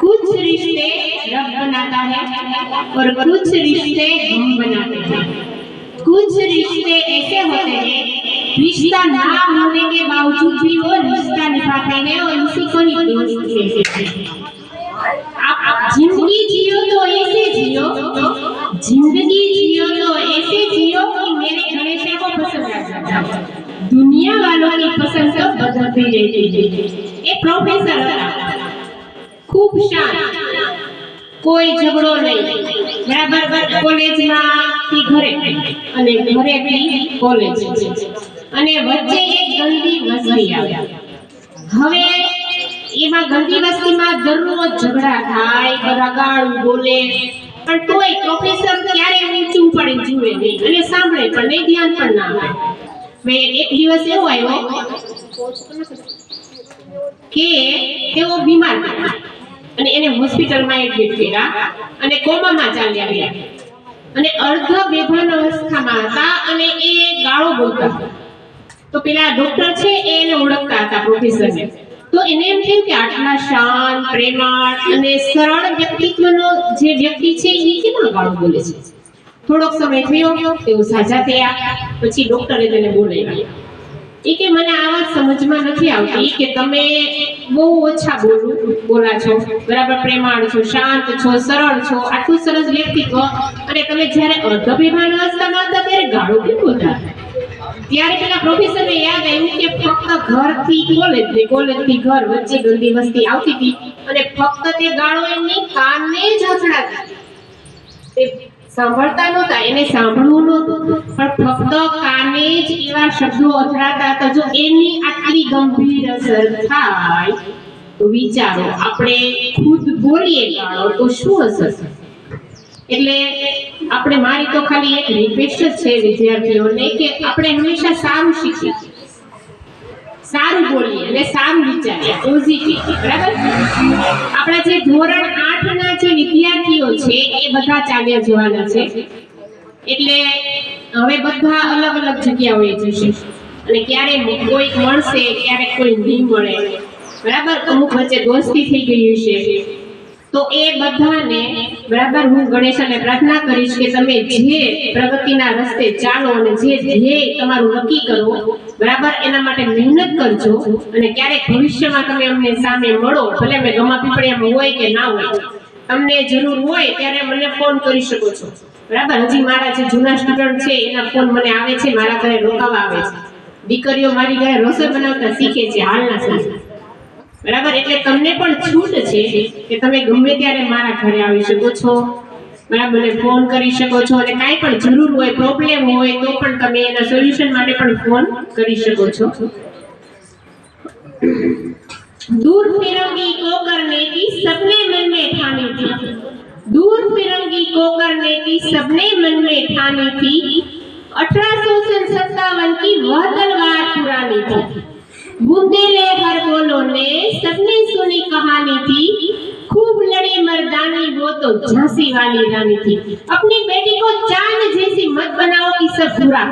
कुछ रिश्ते रब बनाता है और कुछ रिश्ते हम बनाते हैं कुछ रिश्ते ऐसे होते हैं रिश्ता ना होने के बावजूद भी वो रिश्ता निभाते हैं और उसी को ही दोस्त कहते हैं आप जिंदगी जियो तो ऐसे जियो जिंदगी जियो तो ऐसे जियो कि मेरे हमेशा को पसंद आ जाए दुनिया वालों की पसंद तो बदलती रहती है એ પ્રોફેસર હતા ખૂબ શાંત. કોઈ ઝઘડો નહીં. બરાબર? કોલેજમાં થી ઘરે. અને ઘરેથી કોલેજ. અને વચ્ચે એક ગંદી વસ્તી આવ્યા હવે એમાં ગંદી વસ્તીમાં દરરોજ ઝઘડા થાય બધા ગાળું બોલે. પણ તોય પ્રોફેસર ક્યારે ઊંચું પડે, જુએ નહીં. અને સાંભળે પણ નહીં, ધ્યાન પણ ના આપે. મેં એક દિવસ એવો આવ્યો. કે તેઓ બીમાર હતા અને એને હોસ્પિટલમાં એડમિટ કર્યા અને કોમામાં ચાલ્યા ગયા. અને અર્ધ બેભાન અવસ્થામાં હતા અને એ ગાળો બોલતા હતા. તો પેલા ડોક્ટર છે એ એને ઓળખતા હતા પ્રોફેસરને તો એને એમ થયું કે આટલા શાંત, પ્રેમાળ અને સરળ વ્યક્તિત્વનો જે વ્યક્તિ છે એ કેમ ગાળો બોલે છે? થોડોક સમય થયો, તેઓ સાજા થયા, પછી ડોક્ટરે તેને બોલાવ્યા એ કે મને આ વાત સમજમાં નથી આવતી. કે તમે બહુ ઓછા બોલું, બોલા છો. બરાબર પ્રેમાળ છો, શાંત છો, સરળ છો, આટલું સરસ વ્યક્તિત્વ. અને તમે જ્યારે અર્ધભિમાન અવસ્થામાં હતા ત્યારે ગાળો કેમ બોલતા? ત્યારે પેલા પ્રોફેસરને યાદ આવ્યું કે ફક્ત ઘરથી કોલેજ ને કોલેજથી ઘર વચ્ચે ગંદી વસ્તી આવતી હતી. અને ફક્ત તે ગાળો એમની કાનને જ અથડાતી. સાંભળતા નહોતા, એને સાંભળવું નહોતું. પણ ફક્ત કાને જ એવા શબ્દો અથડાતા તો જો એની આટલી ગંભીર અસર થાય, તો વિચારો, આપણે ખુદ બોલીએ તો શું અસર? એટલે આપણે, મારી તો ખાલી એક રિક્વેસ્ટ જ છે વિદ્યાર્થીઓને કે આપણે હંમેશા સારું શીખીએ. સારું બોલીએ એટલે સારું વિચારીએ. પોઝિટિવ બરાબર? આપણા જે ધોરણ આઠ ના જે વિદ્યાર્થીઓ છે, એ બધા ચાલ્યા જવાના છે. એટલે હવે બધા અલગ અલગ જગ્યાઓએ જશે અને ક્યારે કોઈક મળશે ક્યારેક કોઈ નહીં મળે. બરાબર? અમુક વચ્ચે દોસ્તી થઈ ગઈ છે તો એ બધાને, બરાબર, હું ગણેશાને પ્રાર્થના કરીશ કે તમે જે પ્રગતિના રસ્તે ચાલો અને જે ધ્યેય તમારું નક્કી કરો, બરાબર, એના માટે મહેનત કરજો. અને ક્યારેક ભવિષ્યમાં તમે અમને સામે મળો, ભલે અમે ગમા પીપળિયામાં હોય કે ના હોય. તમને જરૂર હોય ત્યારે મને ફોન કરી શકો છો. બરાબર? હજી મારા જે જૂના સ્ટુડન્ટ છે, એના ફોન મને આવે છે, મારા ઘરે રોકાવા આવે છે. દીકરીઓ મારી ઘરે રસોઈ બનાવતા શીખે છે, હાલના સાથે બરાબર? એટલે તમને પણ છૂટ છે કે તમે ગમે ત્યારે મારા ઘરે આવી શકો છો. બરાબર? મને ફોન કરી શકો છો. અને કાંઈ પણ જરૂર હોય પ્રોબ્લેમ હોય, તો પણ તમે એના સોલ્યુશન માટે પણ ફોન કરી શકો છો. દૂર ફિરંગી કોકર સપને મેં सबने मन में ठानी थी अठारह सत्तावन की वह तलवार पुरानी थी बुंदेले हर बोलो ने सबने सुनी कहानी थी खूब लड़ी मर्दानी वो तो झांसी वाली रानी थी अपनी बेटी को चांद जैसी मत बनाओ कि सब बुरा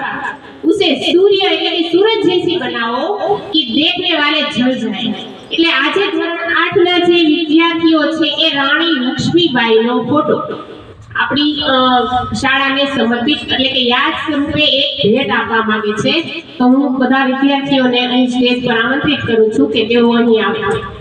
उसे सूर्य એટલે કે સૂરજ जैसी बनाओ कि देखने वाले जल जाए એટલે આજે ધોરણ 8 ના જે વિદ્યાર્થીઓ છે એ રાણી લક્ષ્મીબાઈનો ફોટો આપણી શાળાને સમર્પિત એટલે કે યાદ સ્વરૂપે એક ભેટ આપવા માંગે છે. તો હું બધા વિદ્યાર્થીઓને અહીં સ્ટેજ પર આમંત્રિત કરું છું કે તેઓ અહીં આવે.